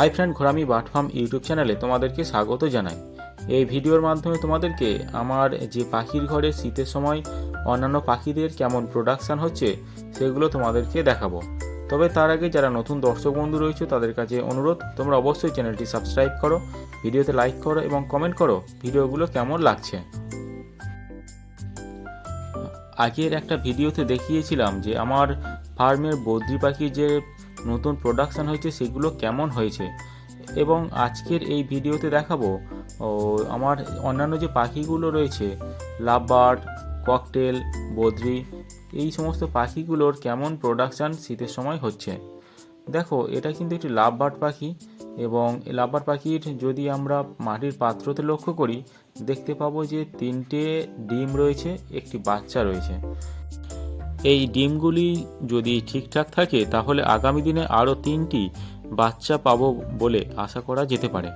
High friend Ghorami বাট farm YouTube চ্যানেলে তোমাদেরকে স্বাগত জানাই। এই ভিডিওর মাধ্যমে তোমাদেরকে আমার যে পাখির ঘরে শীতের সময় অন্যান্য পাখিদের কেমন প্রোডাকশান হচ্ছে, সেগুলো তোমাদেরকে দেখাবো। তবে তার আগে যারা নতুন দর্শক বন্ধু রয়েছে, তাদের কাছে অনুরোধ, তোমরা অবশ্যই চ্যানেলটি সাবস্ক্রাইব করো, ভিডিওতে লাইক করো এবং কমেন্ট করো ভিডিওগুলো কেমন লাগছে। আগের একটা ভিডিওতে দেখিয়েছিলাম যে আমার ফার্মের বদ্রি পাখির যে নতুন প্রোডাকশান হয়েছে, সেগুলো কেমন হয়েছে? এবং আজকের এই ভিডিওতে দেখাবো আমার অন্যান্য যে পাখিগুলো রয়েছে লাভ বার্ড ককটেল, বদ্রি, এই সমস্ত পাখিগুলোর কেমন প্রোডাকশান শীতের সময় হচ্ছে? দেখো, এটা কিন্তু একটি লাভ বার্ড পাখি এবং এই লাভ বার্ড পাখির যদি আমরা মাটির পাত্রতে লক্ষ্য করি, দেখতে পাবো যে তিনটে ডিম রয়েছে, একটি বাচ্চা রয়েছে। এই ডিমগুলি যদি ঠিকঠাক থাকে, তাহলে আগামী দিনে আরও তিনটি বাচ্চা পাবো বলে আশা করা যেতে পারে।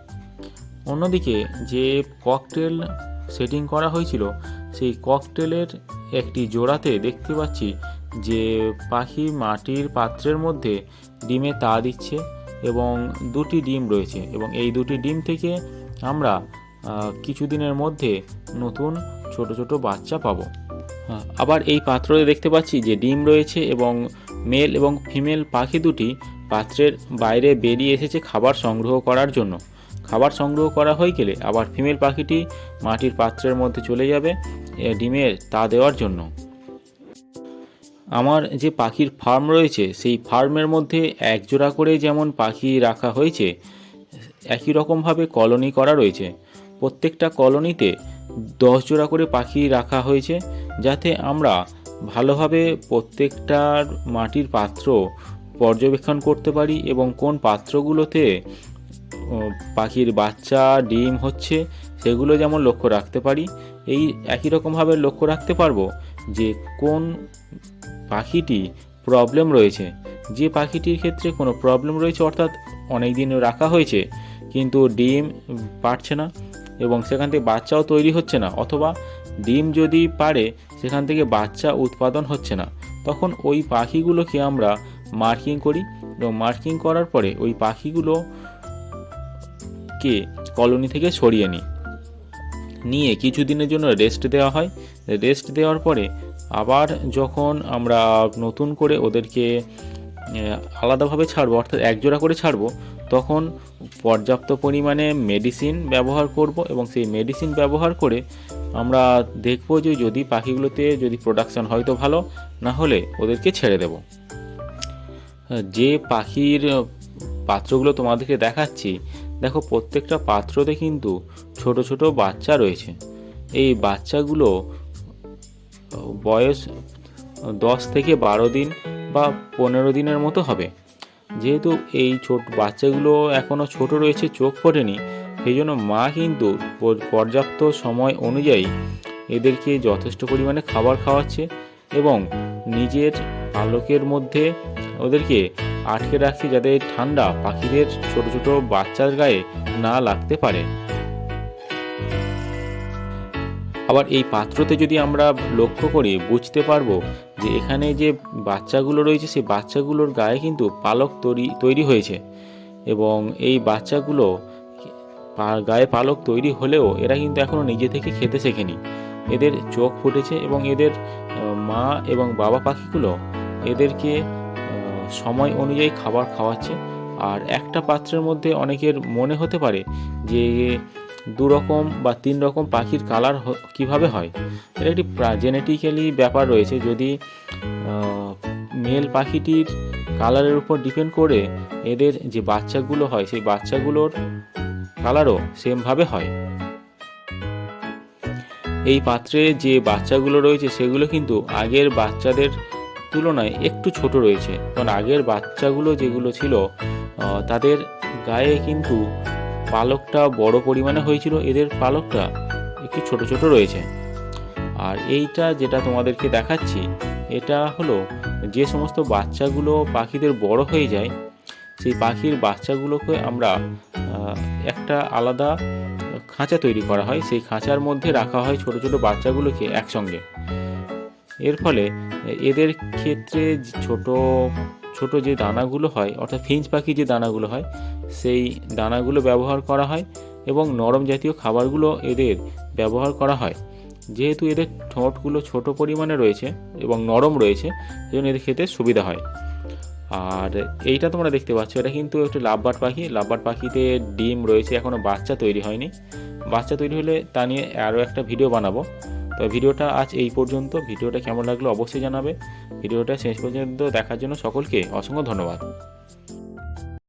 অন্যদিকে যে ককটেল সেটিং করা হয়েছিল, সেই ককটেলের একটি জোড়াতে দেখতে পাচ্ছি যে পাখি মাটির পাত্রের মধ্যে ডিমে তা দিচ্ছে এবং দুটি ডিম রয়েছে এবং এই দুটি ডিম থেকে আমরা কিছুদিনের মধ্যে নতুন ছোট ছোট বাচ্চা পাবো। আবার এই পাত্রে দেখতে পাচ্ছি যে ডিম রয়েছে এবং মেল এবং ফিমেল পাখি দুটি পাত্রের বাইরে বেরিয়ে এসেছে খাবার সংগ্রহ করার জন্য। খাবার সংগ্রহ করা হয়ে গেলে আবার ফিমেল পাখিটি মাটির পাত্রের মধ্যে চলে যাবে ডিমের তা দেওয়ার জন্য। আমার যে পাখির ফার্ম রয়েছে, সেই ফার্মের মধ্যে এক জোড়া করে যেমন পাখি রাখা হয়েছে, একই রকমভাবে কলোনি করা রয়েছে। প্রত্যেকটা কলোনিতে দশ জোড়া করে পাখি রাখা হয়েছে যাতে আমরা ভালোভাবে প্রত্যেকটার মাটির পাত্র পর্যবেক্ষণ করতে পারি এবং কোন পাত্রগুলোতে পাখির বাচ্চা, ডিম হচ্ছে সেগুলো যেমন লক্ষ্য রাখতে পারি, এই একই রকমভাবে লক্ষ্য রাখতে পারব যে কোন পাখিটি প্রবলেম রয়েছে। যে পাখিটির ক্ষেত্রে কোনো প্রবলেম রয়েছে, অর্থাৎ অনেক দিন রাখা হয়েছে, কিন্তু ডিম পারছে না। এবং সেখান থেকে বাচ্চাও তৈরি হচ্ছে না, অথবা ডিম যদি পারে, সেখান থেকে বাচ্চা উৎপাদন হচ্ছে না। তখন ওই পাখিগুলোকে আমরা মার্কিং করি এবং মার্কিং করার পরে ওই পাখিগুলো কে কলোনি থেকে সরিয়ে নিই। নিয়ে কিছুদিনের জন্য রেস্ট দেওয়া হয়। রেস্ট দেওয়ার পরে আবার যখন আমরা নতুন করে ওদেরকে আলাদাভাবে ছাড়বো, অর্থাৎ একজোড়া করে ছাড়বো তখন পর্যাপ্ত পরিমাণে মেডিসিন ব্যবহার করব এবং সেই মেডিসিন ব্যবহার করে আমরা দেখব যে যদি পাখিগুলোতে যদি প্রোডাকশন হয়তো ভালো, না হলে ওদেরকে ছেড়ে দেব। যে পাখির পাত্রগুলো তোমাদেরকে দেখাচ্ছি, দেখো প্রত্যেকটা পাত্রতে কিন্তু ছোট ছোট বাচ্চা রয়েছে। এই বাচ্চাগুলো বয়স দশ থেকে বারো দিন বা পনেরো দিনের মতো হবে। যেহেতু এই ছোট বাচ্চাগুলো এখনও ছোট রয়েছে, চোখ ফোটেনি সেই জন্য মা কিন্তু পর্যাপ্ত সময় অনুযায়ী এদেরকে যথেষ্ট পরিমাণে খাবার খাওয়াচ্ছে এবং নিজের আলোকের মধ্যে ওদেরকে আটকে রাখছে যাতে ঠান্ডা পাখিদের ছোট ছোট বাচ্চার গায়ে না লাগতে পারে। আবার এই পাত্রতে যদি আমরা লক্ষ্য করি বুঝতে পারব যে এখানে যে বাচ্চাগুলো রয়েছে, সেই বাচ্চাগুলোর গায়ে কিন্তু পালক তৈরি তৈরি হয়েছে। এবং এই বাচ্চাগুলো গায়ে পালক তৈরি হলেও এরা কিন্তু এখনও নিজে থেকে খেতে শেখেনি। এদের চোখ ফুটেছে এবং এদের মা এবং বাবা পাখিগুলো এদেরকে সময় অনুযায়ী খাবার খাওয়াচ্ছে। আর একটা পাত্রের মধ্যে অনেকের মনে হতে পারে যে দু রকম বা তিন রকম পাখির কালার কীভাবে হয়? এটা একটি জেনেটিক্যালি ব্যাপার রয়েছে। যদি মেল পাখিটির কালারের উপর ডিপেন্ড করে এদের যে বাচ্চাগুলো হয়, সেই বাচ্চাগুলোর কালারও সেমভাবে হয়। এই পাত্রে যে বাচ্চাগুলো রয়েছে, সেগুলো কিন্তু আগের বাচ্চাদের তুলনায় একটু ছোট রয়েছে। কারণ আগের বাচ্চাগুলো যেগুলো ছিল তাদের গায়ে কিন্তু পালকটা বড় পরিমাণে হয়েছিল, এদের পালকটা একটু ছোট ছোট রয়েছে। আর এইটা যেটা তোমাদেরকে দেখাচ্ছি, এটা হলো যে সমস্ত বাচ্চাগুলো পাখিদের বড় হয়ে যায়, সেই পাখির বাচ্চাগুলোকে আমরা একটা আলাদা খাঁচা তৈরি করা হয়। সেই খাঁচার মধ্যে রাখা হয় ছোট ছোট বাচ্চাগুলোকে একসঙ্গে। এর ফলে এদের ক্ষেত্রে ছোট ছোট যে দানাগুলো হয়, অর্থাৎ ফিঞ্চ পাখি যে দানাগুলো হয়, সেই দানাগুলো ব্যবহার করা হয় এবং নরম জাতীয় খাবারগুলো এদের ব্যবহার করা হয়। যেহেতু এদের ঠোঁটগুলো ছোট পরিমাণে রয়েছে এবং নরম রয়েছে, সেজন্য এদের খেতে সুবিধা হয়। আর এইটা তোমরা দেখতে পাচ্ছ, এটা কিন্তু একটু লাভবার পাখি। লাভবার পাখিতে ডিম রয়েছে এখনও বাচ্চা তৈরি হয়নি। বাচ্চা তৈরি হলে তা নিয়ে আরও একটা ভিডিও বানাবো। তো ভিডিওটা আজ এই পর্যন্ত। ভিডিওটা কেমন লাগল অবশ্যই জানাবে। ভিডিওটা শেষ পর্যন্ত দেখার জন্য সকলকে অসংখ্য ধন্যবাদ।